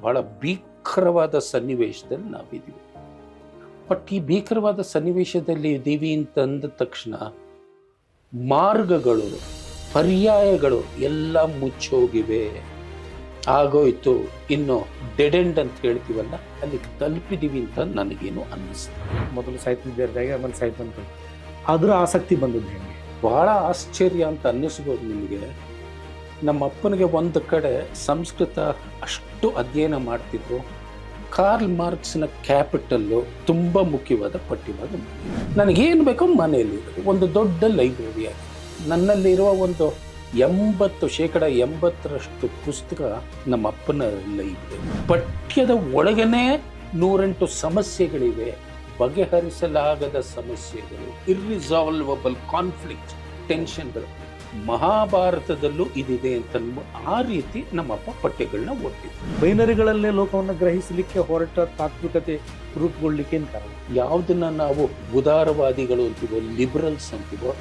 ಬಹಳ ಭೀಕರವಾದ ಸನ್ನಿವೇಶದಲ್ಲಿ ನಾವಿದ್ದೀವಿ. ಬಟ್ ಈ ಭೀಕರವಾದ ಸನ್ನಿವೇಶದಲ್ಲಿ ಇದ್ದೀವಿ ಅಂತ ಅಂದ ತಕ್ಷಣ ಮಾರ್ಗಗಳು ಪರ್ಯಾಯಗಳು ಎಲ್ಲ ಮುಚ್ಚೋಗಿವೆ. ಆಗೋಯ್ತು ಇನ್ನು ಡೆಡ್ ಎಂಡ್ ಅಂತ ಹೇಳ್ತೀವಲ್ಲ ಅಲ್ಲಿಗೆ ತಲುಪಿದೀವಿ ಅಂತ ನನಗೇನು ಅನ್ನಿಸ್ತು. ಮೊದಲು ಸಾಹಿತ್ಯವಿದ್ಯಾರ್ಥಿಯಾಗಿ ಆಮೇಲೆ ಸಾಹಿತ್ಯ ಅಂತ ಅದ್ರ ಆಸಕ್ತಿ ಬಂದದ್ದು ಹೆಂಗೆ? ಬಹಳ ಆಶ್ಚರ್ಯ ಅಂತ ಅನ್ನಿಸ್ಬೋದು ನಿಮಗೆ. ನಮ್ಮ ಅಪ್ಪನಿಗೆ ಒಂದು ಕಡೆ ಸಂಸ್ಕೃತ ಅಷ್ಟು ಅಧ್ಯಯನ ಮಾಡ್ತಿದ್ರು. ಕಾರ್ಲ್ ಮಾರ್ಕ್ಸ್ನ ಕ್ಯಾಪಿಟಲ್ಲು ತುಂಬ ಮುಖ್ಯವಾದ ಪಠ್ಯವಾದ ನನಗೇನು ಬೇಕೋ ಮನೆಯಲ್ಲಿ. ಒಂದು ದೊಡ್ಡ ಲೈಬ್ರರಿ ಆಗಿದೆ. ನನ್ನಲ್ಲಿರುವ ಒಂದು ಎಂಬತ್ತು ಶೇಕಡ ಎಂಬತ್ತರಷ್ಟು ಪುಸ್ತಕ ನಮ್ಮ ಅಪ್ಪನ ಲೈಬ್ರರಿ. ಪಠ್ಯದ ಒಳಗೇನೆ ನೂರೆಂಟು ಸಮಸ್ಯೆಗಳಿವೆ. ಬಗೆಹರಿಸಲಾಗದ ಸಮಸ್ಯೆಗಳು ಇರ್ರಿಸಾಲ್ವಬಲ್ ಕಾನ್ಫ್ಲಿಕ್ಟ್ ಟೆನ್ಷನ್ಗಳು ಮಹಾಭಾರತದಲ್ಲೂ ಇದಿದೆ ಅಂತ ಆ ರೀತಿ ನಮ್ಮಪ್ಪ ಪಠ್ಯಗಳನ್ನ ಓದ್ತಿದ್ರು. ಬೈನರಿಗಳಲ್ಲೇ ಲೋಕವನ್ನು ಗ್ರಹಿಸಲಿಕ್ಕೆ ಹೊರಟ ತಾತ್ವಿಕತೆ ರೂಪುಗೊಳ್ಳಿಕ್ಕೆ ಏನು ಕಾರಣ? ಯಾವುದನ್ನ ನಾವು ಉದಾರವಾದಿಗಳು ಅಂತೀವೋ ಲಿಬರಲ್ಸ್ ಅಂತೀವೋ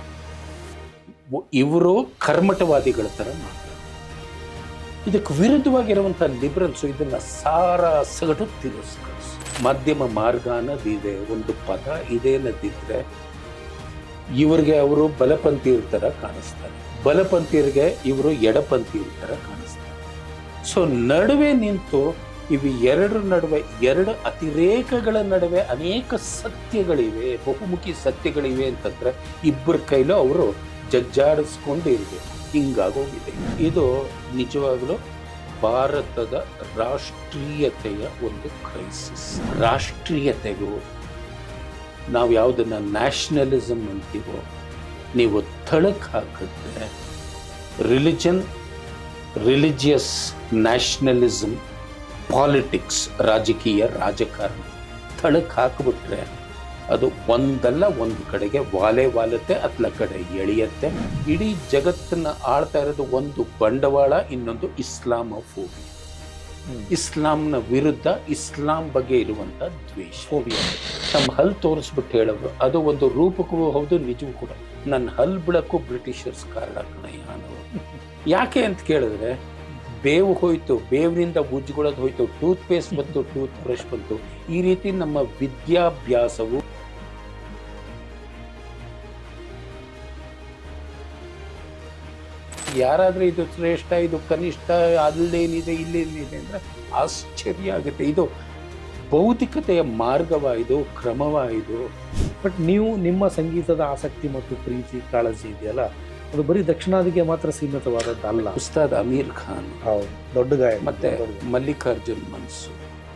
ಇವರು ಕರ್ಮಟವಾದಿಗಳ ಥರ ಮಾಡ್ತಾರೆ. ಇದಕ್ಕೆ ವಿರುದ್ಧವಾಗಿರುವಂಥ ಲಿಬರಲ್ಸ್ ಇದನ್ನ ಸಾರ ಸಗಟು ತಿರಸ್ಕರಿಸು. ಮಧ್ಯಮ ಮಾರ್ಗ ಅನ್ನೋದಿದೆ ಒಂದು ಪದ ಇದೆ ಅನ್ನೋದಿದ್ರೆ ಇವರಿಗೆ ಅವರು ಬಲಪಂಥಿ ಥರ ಕಾಣಿಸ್ತಾರೆ. ಬಲಪಂಥೀಯರಿಗೆ ಇವರು ಎಡಪಂಥೀಯರ ಥರ ಕಾಣಿಸ್ತಾರೆ. ಸೊ ನಡುವೆ ನಿಂತು ಇವು ಎರಡರ ನಡುವೆ, ಎರಡು ಅತಿರೇಕಗಳ ನಡುವೆ ಅನೇಕ ಸತ್ಯಗಳಿವೆ, ಬಹುಮುಖಿ ಸತ್ಯಗಳಿವೆ ಅಂತಂದರೆ ಇಬ್ಬರ ಕೈಲೂ ಅವರು ಜಜ್ಜಾಡಿಸ್ಕೊಂಡು ಇರಬೇಕು. ಹಿಂಗಾಗೋಗಿದೆ. ಇದು ನಿಜವಾಗಲೂ ಭಾರತದ ರಾಷ್ಟ್ರೀಯತೆಯ ಒಂದು ಕ್ರೈಸಿಸ್ ರಾಷ್ಟ್ರೀಯತೆಗೂ ನಾವು ಯಾವುದನ್ನು ನ್ಯಾಷನಲಿಸಮ್ ಅಂತೀವೋ ನೀವು ಥಳಕ್ ಹಾಕಿದ್ರೆ ರಿಲಿಜನ್ ರಿಲಿಜಿಯಸ್ ನ್ಯಾಷನಲಿಸಮ್ ಪಾಲಿಟಿಕ್ಸ್ ರಾಜಕೀಯ ರಾಜಕಾರಣ ಥಳಕ್ ಹಾಕಿಬಿಟ್ರೆ ಅದು ಒಂದಲ್ಲ ಒಂದು ಕಡೆಗೆ ವಾಲೆ ವಾಲತ್ತೆ ಅತ್ಲ ಕಡೆ ಎಳೆಯತ್ತೆ. ಇಡೀ ಜಗತ್ತನ್ನು ಆಳ್ತಾ ಇರೋದು ಒಂದು ಬಂಡವಾಳ, ಇನ್ನೊಂದು ಇಸ್ಲಾಮೋಫೋಬಿಯಾ ಇಸ್ಲಾಂನ ವಿರುದ್ಧ ಇಸ್ಲಾಂ ಬಗ್ಗೆ ಇರುವಂತ ದ್ವೇಷ. ಫೋಬಿಯಾ. ತಮ್ಮ ಹಲ್ ತೋರಿಸ್ಬಿಟ್ಟು ಹೇಳೋರು ಅದು ಒಂದು ರೂಪಕ್ಕೂ ಹೌದು ನಿಜವೂ ಕೂಡ. ನನ್ನ ಹಲ್ ಬಿಡಕ್ಕೂ ಬ್ರಿಟಿಷರ್ಸ್ ಕಾರಣ ಕಣಯ್ಯ ಅನ್ನೋರು ಯಾಕೆ ಅಂತ ಕೇಳಿದ್ರೆ ಬೇವು ಹೋಯ್ತು ಬೇವಿನಿಂದ ಉಜ್ಜಿಕೊಳ್ಳೋದು ಹೋಯ್ತು ಟೂತ್ ಪೇಸ್ಟ್ ಬಂತು ಟೂತ್ ಬ್ರಷ್ ಬಂತು. ಈ ರೀತಿ ನಮ್ಮ ವಿದ್ಯಾಭ್ಯಾಸವು ಯಾರಾದ್ರೂ ಇದು ಶ್ರೇಷ್ಠ ಇದು ಕನಿಷ್ಠ ಅಲ್ಲೇನಿದೆ ಇಲ್ಲೇನಿದೆ ಅಂದರೆ ಆಶ್ಚರ್ಯ ಆಗುತ್ತೆ. ಇದು ಭೌತಿಕತೆಯ ಮಾರ್ಗವ ಇದು ಕ್ರಮವ ಇದು? ಬಟ್ ನೀವು ನಿಮ್ಮ ಸಂಗೀತದ ಆಸಕ್ತಿ ಮತ್ತು ಪ್ರೀತಿ ಕಾಳಜಿ ಇದೆಯಲ್ಲ? ಅದು ಬರೀ ದಕ್ಷಿಣಾದಿಗೆ ಮಾತ್ರ ಸೀಮಿತವಾದದ್ದಲ್ಲ ಉಸ್ತಾದ್ ಅಮೀರ್ ಖಾನ್. ಹೌದು ದೊಡ್ಡ ಗಾಯ ಮತ್ತೆ ಮಲ್ಲಿಕಾರ್ಜುನ್ ಮನ್ಸು.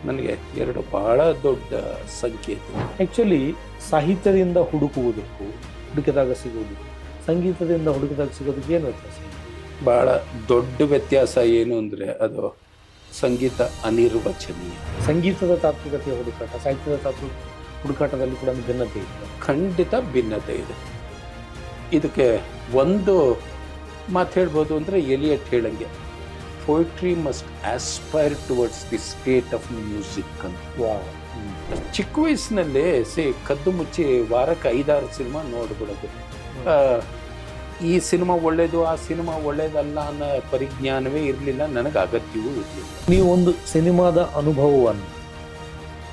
ನನಗೆ ಎರಡು ಬಹಳ ದೊಡ್ಡ ಸಂಕೇತ. ಆ್ಯಕ್ಚುಲಿ ಸಾಹಿತ್ಯದಿಂದ ಹುಡುಕುವುದಕ್ಕೂ ಹುಡುಕಿದಾಗ ಸಿಗುವುದಕ್ಕೂ ಸಂಗೀತದಿಂದ ಹುಡುಕಿದಾಗ ಸಿಗೋದಕ್ಕೆ ಏನು ವ್ಯತ್ಯಾಸ? ಬಹಳ ದೊಡ್ಡ ವ್ಯತ್ಯಾಸ ಏನು ಅಂದರೆ ಅದು ಸಂಗೀತ ಅನಿರ್ವಚನೀಯ. ಸಂಗೀತದ ತಾತ್ವಿಕತೆಯ ಹುಡುಕಾಟ ಸಾಹಿತ್ಯದ ತಾತ್ವಿಕ ಹುಡುಕಾಟದಲ್ಲಿ ಕೂಡ ಭಿನ್ನತೆ ಇದೆ. ಖಂಡಿತ ಭಿನ್ನತೆ ಇದೆ. ಇದಕ್ಕೆ ಒಂದು ಮಾತು ಹೇಳ್ಬೋದು ಅಂದರೆ Eliot ಹೇಳಂಗೆ poetry must aspire towards the state of music ಅಂತ. ಚಿಕ್ಕ ವಯಸ್ಸಿನಲ್ಲೇ ಸೇ ಕದ್ದು ಮುಚ್ಚಿ ವಾರಕ್ಕೆ ಐದಾರು ಸಿನಿಮಾ ನೋಡ್ಬಿಡೋದು. ಈ ಸಿನಿಮಾ ಒಳ್ಳೇದು ಆ ಸಿನಿಮಾ ಒಳ್ಳೇದಲ್ಲ ಅನ್ನೋ ಪರಿಜ್ಞಾನವೇ ಇರಲಿಲ್ಲ ನನಗೆ ಅಗತ್ಯವೂ ಇರಲಿಲ್ಲ. ನೀವು ಒಂದು ಸಿನಿಮಾದ ಅನುಭವವನ್ನು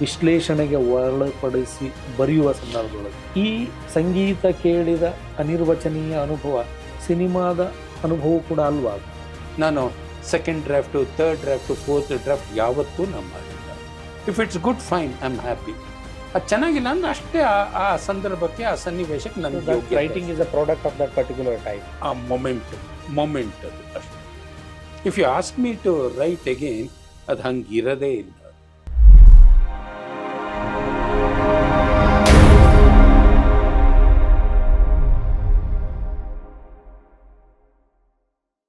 ವಿಶ್ಲೇಷಣೆಗೆ ಒಳಪಡಿಸಿ ಬರೆಯುವ ಸಂದರ್ಭದೊಳಗೆ ಈ ಸಂಗೀತ ಕೇಳಿದ ಅನಿರ್ವಚನೀಯ ಅನುಭವ ಸಿನಿಮಾದ ಅನುಭವ ಕೂಡ ಅಲ್ವಾ? ನಾನು second draft third draft fourth draft ಯಾವತ್ತೂ ನಮ್ಮ ಮಾಡಿಲ್ಲ if it's good fine I am happy ಅದು ಚೆನ್ನಾಗಿಲ್ಲ ಅಂದ್ರೆ ಅಷ್ಟೇ ಆ- ಸಂದರ್ಭಕ್ಕೆ ಆ ಸನ್ನಿವೇಶಕ್ಕೆ ನನಗೆ writing is a product of that particular type ಆ ಮೊಮೆಂಟ್ ಮೊಮೆಂಟ್ ಅದು ಅಷ್ಟೇ. If you ask me to write again ಅದು ಹಂಗೆ ಇರೋದೇ ಇಲ್ಲ.